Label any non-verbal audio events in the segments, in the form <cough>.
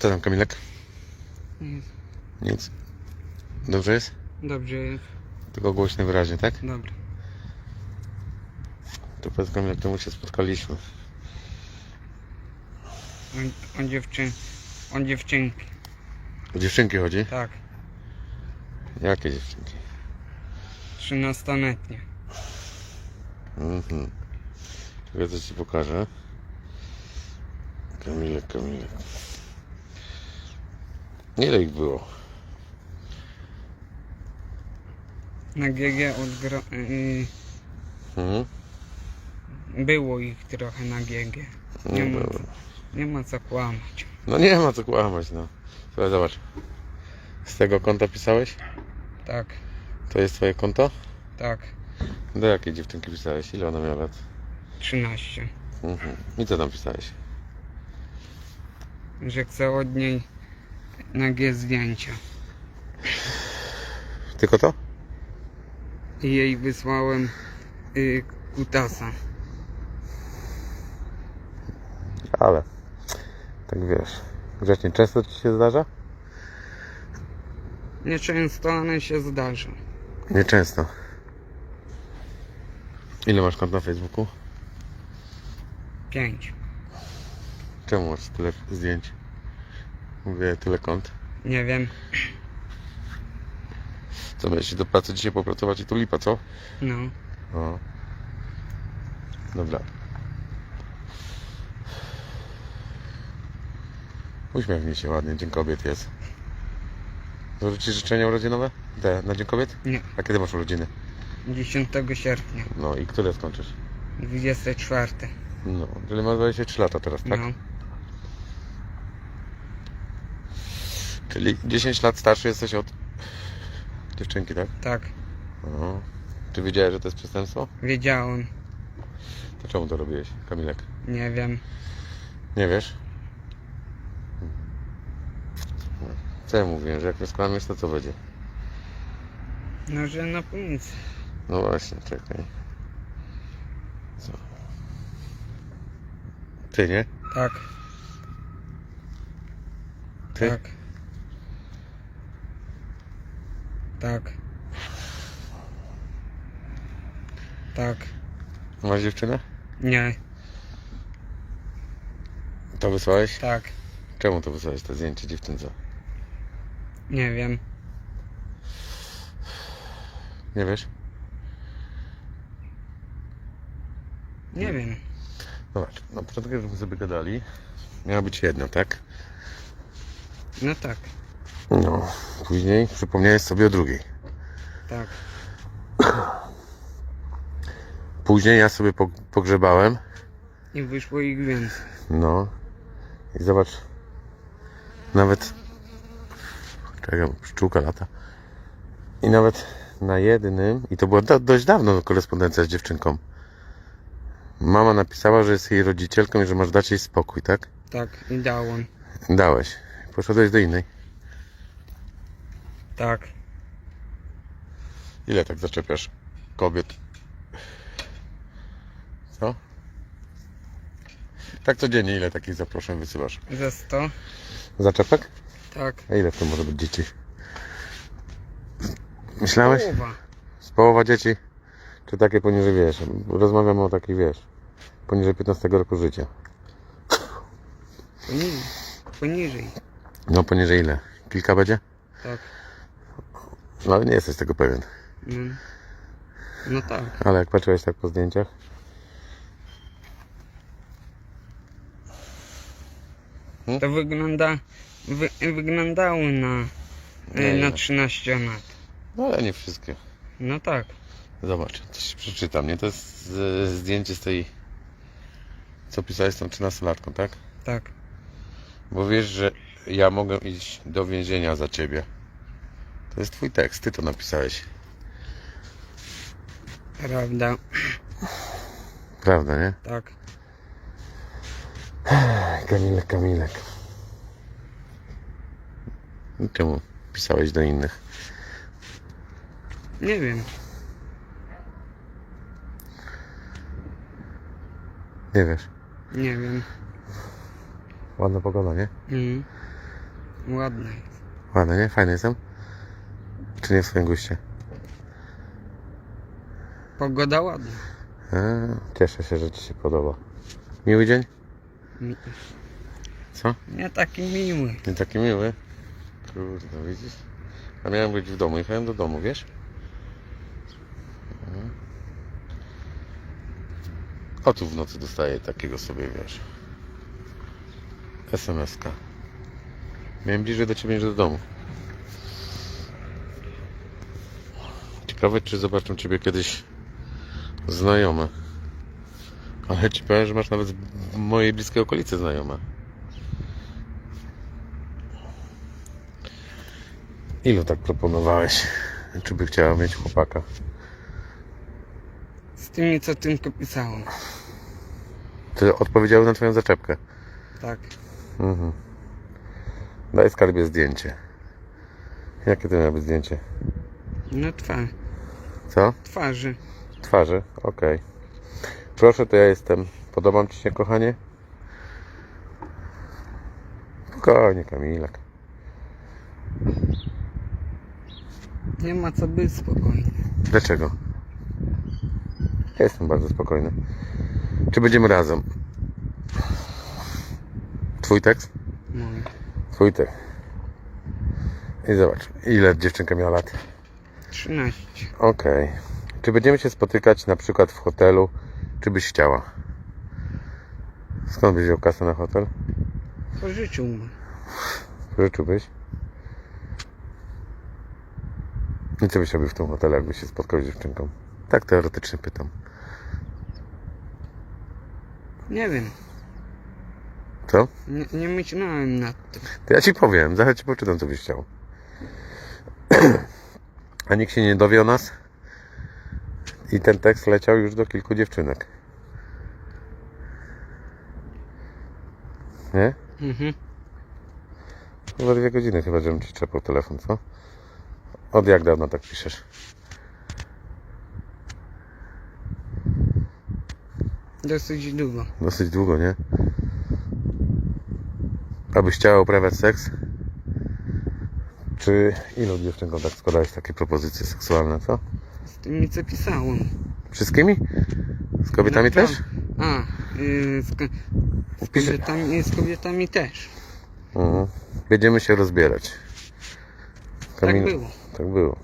Co tam, Kamilek? Nic. Nic. Dobrze jest? Dobrze jest. Tylko głośno wyraźnie, tak? Dobra. To powiedz Kamilek, czemu się spotkaliśmy? O, o dziewczyn... O dziewczynki. O dziewczynki chodzi? Tak. Jakie dziewczynki? Trzynastoletnie. Mhm. Czekaj, co ci pokażę. Kamilek, Kamilek. Ile ich było? Na GG odgra... Yy, Mhm. było ich trochę na GG. Nie No ma, dobra. nie ma co kłamać. No nie ma co kłamać, no. Słuchaj, zobacz. Z tego konta pisałeś? Tak, To jest twoje konto? tak. Do jakiej dziewczynki pisałeś? Ile ona miała lat? 13. Mhm. I co tam pisałeś? Że chcę od niej na G zdjęcia. Tylko to? I jej wysłałem yy, kutasa. Ale. Tak wiesz. Grzecznie często ci się zdarza? Nieczęsto, ale się zdarza. Nieczęsto. Ile masz kont na Facebooku? 5. Czemu masz tyle zdjęć? Mówię, tyle kont. Nie wiem. Co, iść do pracy dzisiaj popracować i tu lipa, co? No. O. Dobra. Uśmiechnij się ładnie, Dzień Kobiet jest. Ci życzenia urodzinowe? Te, na Dzień Kobiet? Nie. A kiedy masz urodziny? 10 sierpnia. No i które skończysz? 24. No, czyli masz 23 lata teraz, tak? No. Czyli 10 lat starszy jesteś od dziewczynki, tak? Tak. No. Czy wiedziałeś, że to jest przestępstwo? Wiedziałem. To czemu to robiłeś, Kamilek? Nie wiem. Nie wiesz? Co ja mówiłem, że jak nie skłamiesz, to co będzie? No, że na policję. No właśnie, czekaj. Co? Ty, nie? Tak. Ty? Tak. Tak. Tak. Masz dziewczynę? Nie. To wysłałeś? Tak. Czemu to wysłałeś, to zdjęcie dziewczynce? Nie wiem. Nie wiesz? Nie wiem. Zobacz, na początku żeśmy sobie gadali. Miała być jedna, tak? No tak. No. Później przypomniałeś sobie o drugiej. Tak. Później ja sobie po- pogrzebałem. I wyszło ich więcej. No. I zobacz. Nawet. Czekaj, pszczółka lata. I nawet na jednym. I to była do, dość dawno korespondencja z dziewczynką. Mama napisała, że jest jej rodzicielką i że masz dać jej spokój, tak? Tak. I dałem. Dałeś. Poszedłeś do innej. Tak. Ile tak zaczepiasz kobiet? Co? Tak codziennie ile takich zaproszeń wysyłasz? Ze 100. Zaczepek? Tak. A ile w tym może być dzieci? Myślałeś? Połowa. Z połowa dzieci? Czy takie poniżej, wiesz, rozmawiamy o takich, wiesz, poniżej 15 roku życia. Poniżej. Poniżej. No poniżej ile? Kilka będzie? Tak. No ale nie jesteś tego pewien. No, no tak. Ale jak patrzyłeś tak po zdjęciach? To wygląda... Wy, wyglądało na... Nie, nie. Na 13 lat. No ale nie wszystkie. No tak. Zobacz, coś przeczytam, nie? To jest z, zdjęcie z tej, co pisałeś z tą 13-latką, tak? Tak. Bo wiesz, że ja mogę iść do więzienia za ciebie. To jest twój tekst, ty to napisałeś. Prawda. Prawda, nie? Tak. Kamilek, Kamilek. Czemu pisałeś do innych? Nie wiem. Nie wiesz. Nie wiem. Ładna pogoda, nie? Mm. Ładne jest. Ładne, nie? Fajny jestem? Czy nie w swoim guście? Pogoda ładna. A, cieszę się, że Ci się podoba. Miły dzień? Mi- Co? Nie taki miły. Nie taki miły? Kurde, widzisz? A miałem być w domu. Jechałem do domu, wiesz? O tu w nocy dostaję takiego sobie, wiesz. SMS-ka. Miałem bliżej do Ciebie niż do domu. Ciekawe, czy zobaczą Ciebie kiedyś znajome. Ale Ci powiem, że masz nawet w mojej bliskiej okolicy znajome. Ilu tak proponowałeś? Czy by chciała mieć chłopaka? Z tymi, co tylko pisałem. Czy odpowiedziały na Twoją zaczepkę? Tak. Mhm. Daj skarbie zdjęcie. Jakie to miało być zdjęcie? No twarz. Co? Twarzy. Twarzy? Okej. Proszę, to ja jestem. Podobam Ci się, kochanie? Spokojnie, Kamilek. Nie ma co być spokojny. Dlaczego? Ja jestem bardzo spokojny. Czy będziemy razem? Twój tekst? Mój. Twój tekst. I zobacz, ile dziewczynka miała lat? 13. Okej. Czy będziemy się spotykać na przykład w hotelu, czy byś chciała? Skąd byś wziął kasę na hotel? Pożyczyłbym. Życzyłbyś? I co byś robił w tym hotelu, jakbyś się spotkał z dziewczynką? Tak teoretycznie pytam. Nie wiem. Co? Nie, nie myślałem nad tym. To ja ci powiem, zaraz ci poczytam, co byś chciał. <clears throat> A nikt się nie dowie o nas? I ten tekst leciał już do kilku dziewczynek. Nie? Mhm. Za dwie godziny chyba, żebym ci czepał telefon, co? Od jak dawno tak piszesz? Dosyć długo. Dosyć długo, nie? Abyś chciała uprawiać seks? Czy ilu dziewczynkom tak składałeś takie propozycje seksualne, co? Z tymi, co pisałem. Wszystkimi? Z kobietami No, też? A, y, z, z, kobietami, z kobietami też. Mhm. Będziemy się rozbierać. Tak było. Tak było.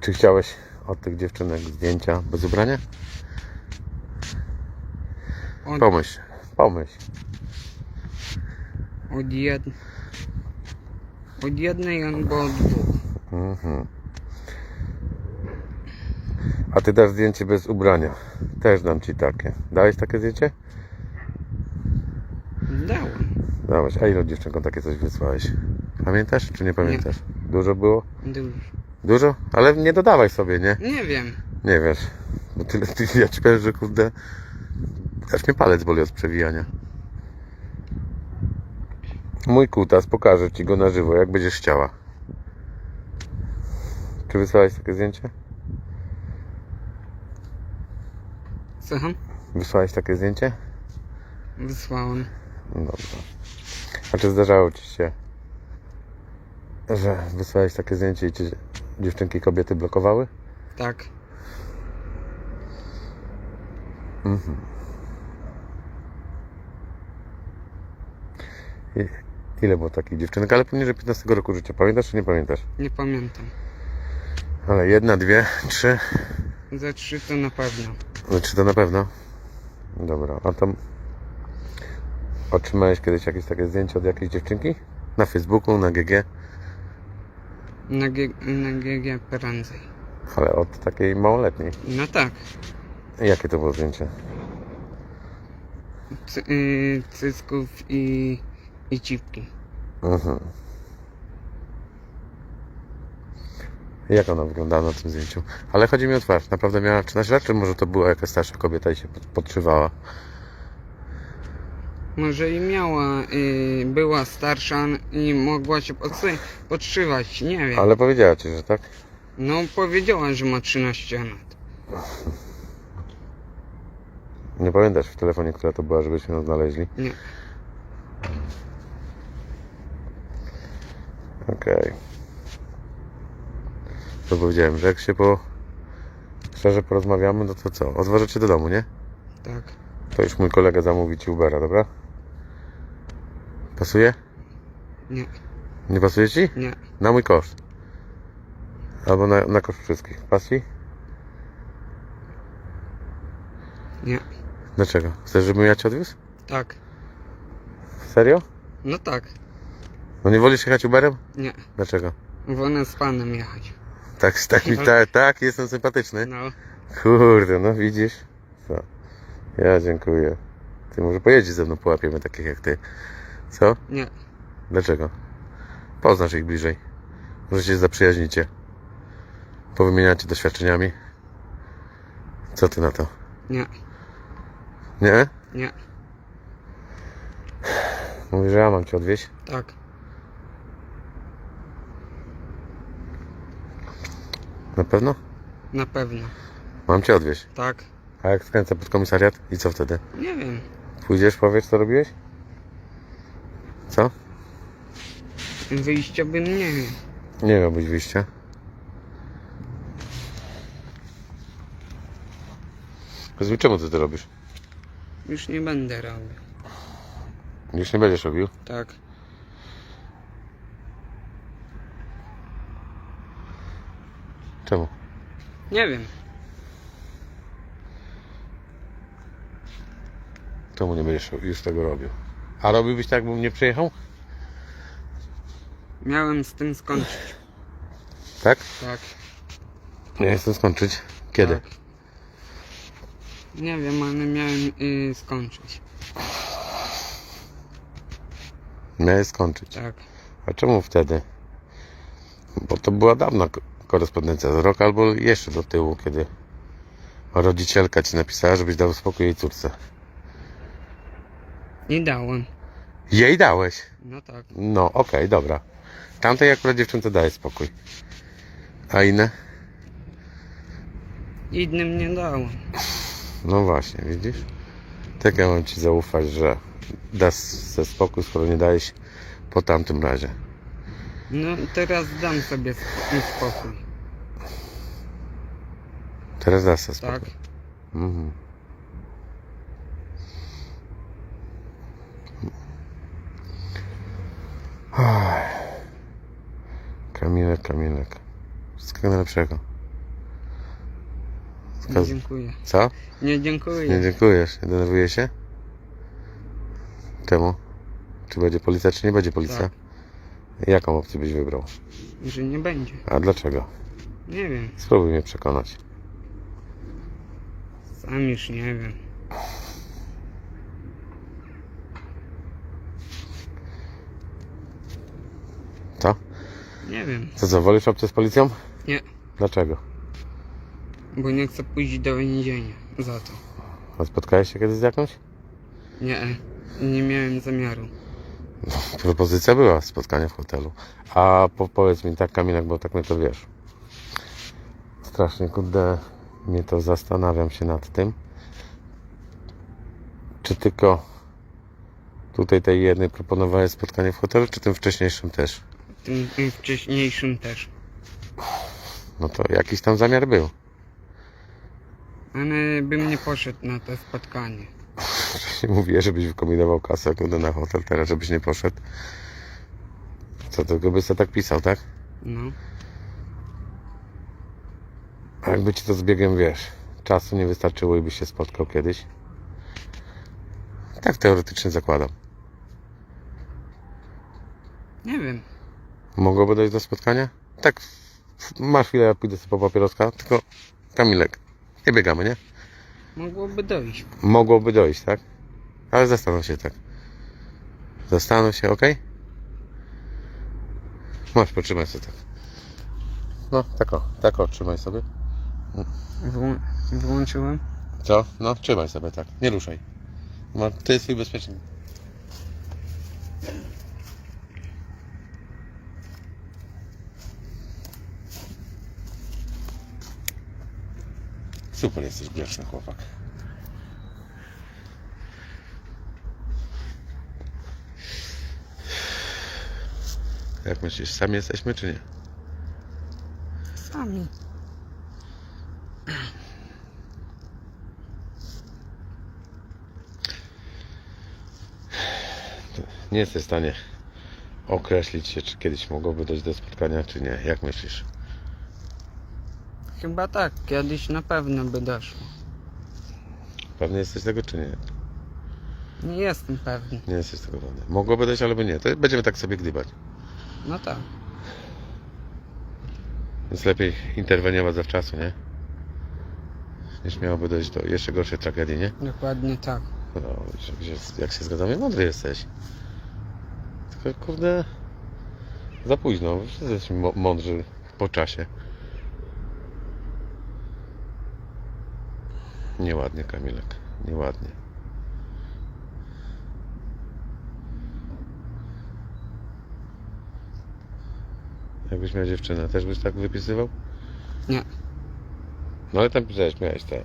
Czy chciałeś od tych dziewczynek zdjęcia bez ubrania? Od, Pomyśl, pomyśl. od, jed... od jednej albo od dwóch. Mhm. A ty dasz zdjęcie bez ubrania. Też dam ci takie. Dałeś takie zdjęcie? Dałem. Dałeś. A ilu dziewczynkom takie coś wysłałeś? Pamiętasz czy nie pamiętasz? Dużo było? Dużo. Dużo? Ale nie dodawaj sobie, nie? Nie wiem. Nie wiesz. Bo tyle, ty, ja ci powiem, że kurde... Aż mnie palec boli od przewijania. Mój kutas, pokażę ci go na żywo, jak będziesz chciała. Czy wysłałeś takie zdjęcie? Słucham? Wysłałeś takie zdjęcie? Wysłałem. Dobrze. A czy zdarzało ci się, że wysłałeś takie zdjęcie i ci dziewczynki kobiety blokowały? Tak. Mhm. Ile było takich dziewczynek? Ale poniżej 15 roku życia. Pamiętasz czy nie pamiętasz? Nie pamiętam. Ale jedna, dwie, trzy. Za trzy to na pewno. Znaczy to na pewno. Dobra, a tam otrzymałeś kiedyś jakieś takie zdjęcie od jakiejś dziewczynki? Na Facebooku, na GG? Na, G... na GG prędzej. Ale od takiej małoletniej. No tak. Jakie to było zdjęcie? C- y, cysków i, i cipki. Mhm. Jak ona wyglądała na tym zdjęciu? Ale chodzi mi o twarz. Naprawdę miała 13 lat, czy może to była jakaś starsza kobieta i się pod- podszywała? Może i miała, y, była starsza i mogła się podsy- podszywać, nie wiem. Ale powiedziała ci, że tak? No powiedziała, że ma 13 lat. Nie pamiętasz w telefonie, która to była, żebyśmy ją znaleźli? Nie. Okej. To powiedziałem, że jak się po... Szczerze porozmawiamy, no to co? Odwożę cię do domu, nie? Tak. To już mój kolega zamówi ci Ubera, dobra? Pasuje? Nie, Nie pasuje ci? nie, Na mój koszt. Albo na, na koszt wszystkich. Pasji? nie. Dlaczego? Chcesz, żebym ja cię odwiózł? Tak. Serio? No tak. No nie wolisz jechać Uberem? Nie. Dlaczego? Wolę z panem jechać. Tak, tak, mi, tak, tak, jestem sympatyczny. No. Kurde, no widzisz? Co? Ja dziękuję. Ty może pojedziesz ze mną, połapiemy takich jak ty. Co? Nie. Dlaczego? Poznasz ich bliżej. Może się zaprzyjaźnicie. Powymieniacie doświadczeniami. Co ty na to? Nie. Nie? Nie. Mówisz, że ja mam cię odwieźć? Tak. Na pewno? Na pewno. Mam cię odwieźć. Tak. A jak skręcę pod komisariat? I co wtedy? Nie wiem. Pójdziesz, powiesz co robiłeś? Co? Wyjścia bym nie wiem. Nie miałbyś wyjścia. Powiedz mi, czemu ty to robisz? Już nie będę robił. Już nie będziesz robił. Tak. Czemu? Nie wiem. Czemu nie będziesz już tego robił? A robiłbyś tak, jakbym nie przyjechał? Miałem z tym skończyć. Tak? Tak. Nie jestem skończyć. Kiedy? Tak. Nie wiem, ale miałem y, skończyć. Miałeś skończyć. Tak. A czemu wtedy? Bo to była dawna korespondencja, z rok albo jeszcze do tyłu, kiedy rodzicielka ci napisała, żebyś dał spokój jej córce. I dałem. Jej dałeś. No tak. No, okej, dobra. Tamtej akurat dziewczynce daje spokój. A inne? Innym nie dałem. No właśnie, widzisz? Tak ja mam ci zaufać, że dasz ze spokój, skoro nie dałeś po tamtym razie. No teraz dam sobie sp- spokój. Teraz dasz spokój. Tak. Mhm. Kamilek, Kamilek. Wszystkiego najlepszego. Nie dziękuję. Co? Nie Nie dziękuję. dziękujesz. Nie denerwuje się? Czemu? Czy będzie policja, czy nie będzie policja? Tak. Jaką opcję byś wybrał? Że nie będzie. A dlaczego? Nie wiem. Spróbuj mnie przekonać. Sam już nie wiem. Co? Nie wiem. Co, co, wolisz opcję z policją? Nie. Dlaczego? Bo nie chcę pójść do więzienia za to. A spotkałeś się kiedyś z jakąś? Nie. Nie miałem zamiaru. <laughs> Propozycja była spotkania w hotelu. A po, powiedz mi tak, Kamilek, bo tak mnie to wiesz. Strasznie, kurde, mnie to zastanawiam się nad tym. Czy tylko tutaj tej jednej proponowałeś spotkanie w hotelu, czy tym wcześniejszym też? Tym, tym wcześniejszym też. No to jakiś tam zamiar był. Ale bym nie poszedł na to spotkanie. <laughs> Wcześniej mówiłeś, żebyś wykombinował kasę, kurde, na hotel, teraz żebyś nie poszedł. Co, tylko byś sobie tak pisał, tak? No. A jakby ci to z biegiem, wiesz, czasu nie wystarczyło i byś się spotkał kiedyś? Tak teoretycznie zakładam. Nie wiem. Mogłoby dojść do spotkania? Tak, masz chwilę, ja pójdę sobie po papieroska, tylko Kamilek, nie biegamy, nie? Mogłoby dojść. Mogłoby dojść, tak? Ale zastanów się tak. Zastanów się, ok? Masz, potrzymaj sobie tak. No, tak o, tak o, trzymaj sobie. Wyłą- wyłączyłem. Co? No, trzymaj sobie tak, nie ruszaj. No, ty jest twój bezpiecznik. Super jesteś grzeczny chłopak. Jak myślisz, sami jesteśmy czy nie? Sami. Nie jesteś w stanie określić się, czy kiedyś mogłoby dojść do spotkania, czy nie. Jak myślisz? Chyba tak, kiedyś na pewno by doszło. Pewny jesteś tego, czy nie? Nie jestem pewny. Nie jesteś tego pewny. Mogłoby dojść, albo nie. To będziemy tak sobie gdybać. No tak. Więc lepiej interweniować zawczasu, nie? Niż miałoby dojść do jeszcze gorszej tragedii, nie? Dokładnie tak. No, jak się zgadzamy, mądry jesteś. Tylko kurde, za późno. Wszyscy jesteśmy mądrzy po czasie. Nieładnie, Kamilek. Nieładnie. Jakbyś miał dziewczynę, też byś tak wypisywał? Nie. No ale tam pisałeś, miałeś te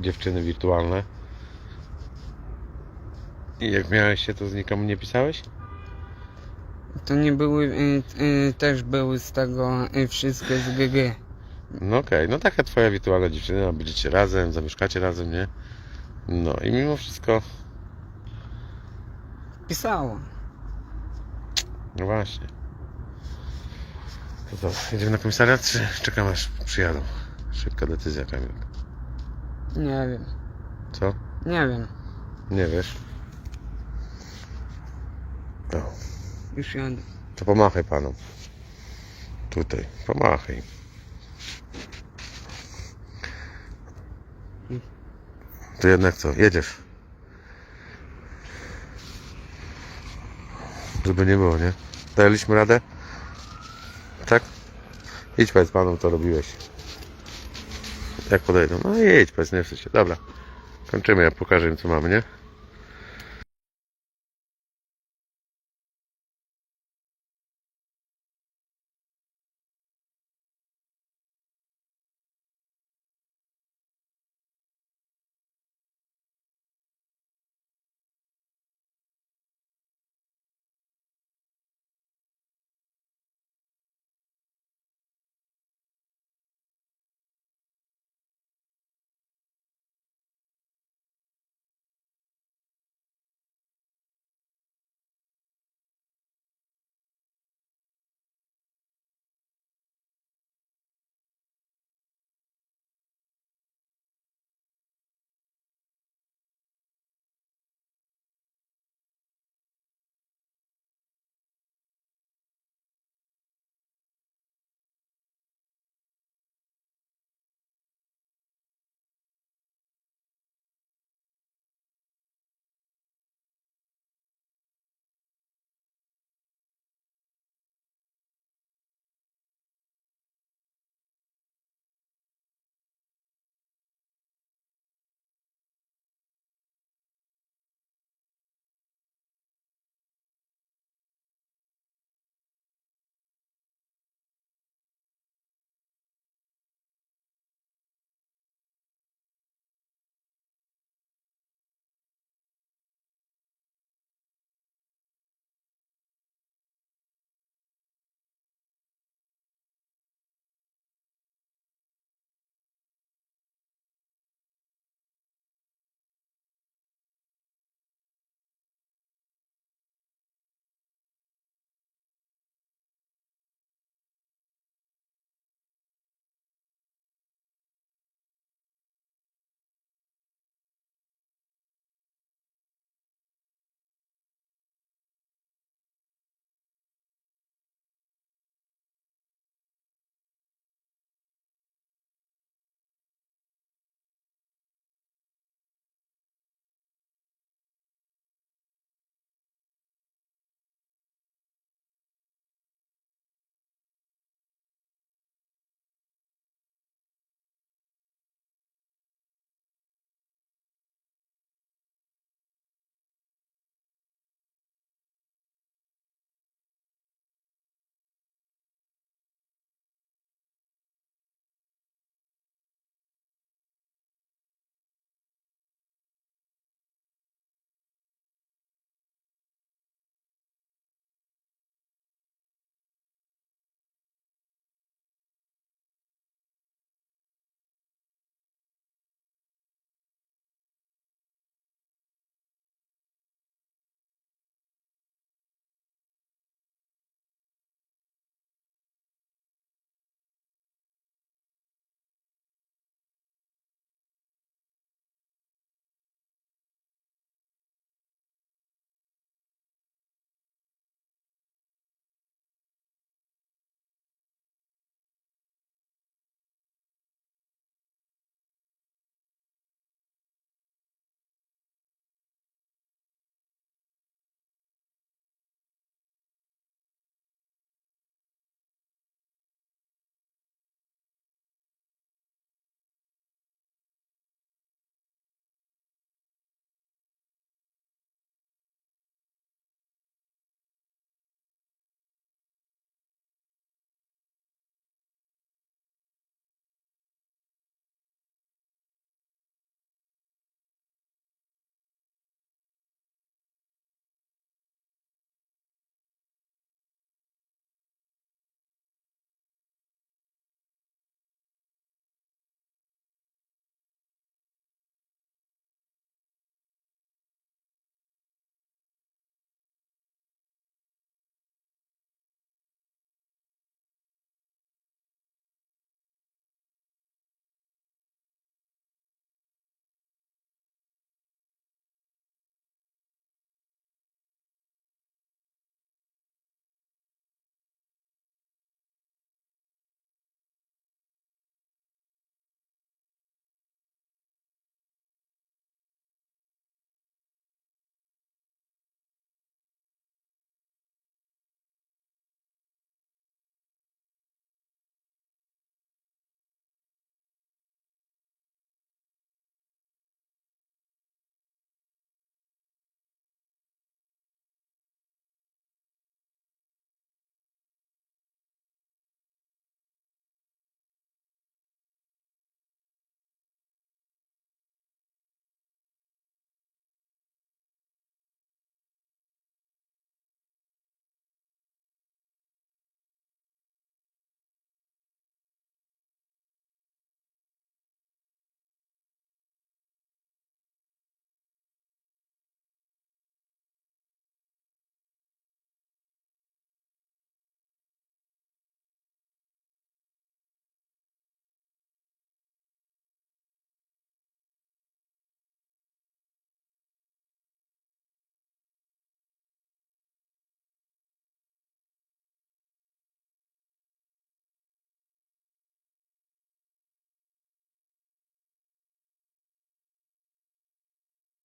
dziewczyny wirtualne. I jak miałeś się, to z nikomu nie pisałeś? To nie były, y, y, też były z tego y, wszystkie z GG. No okej, no taka twoja wirtualna dziewczyna, będziecie razem, zamieszkacie razem, nie? No i mimo wszystko, Pisało. no właśnie. To co, jedziemy na komisariat, czy czekamy aż przyjadą? Szybka decyzja, Kamil. Nie wiem. Co? Nie wiem. Nie wiesz? No, Już jadę. to pomachaj panom. Tutaj, pomachaj. To jednak co, jedziesz? Żeby nie było, nie? Daliśmy radę? Tak? Idź powiedz panom, co robiłeś. Jak podejdą? No idź, powiedz, nie wstydź się. Dobra. Kończymy, ja pokażę im, co mamy, nie?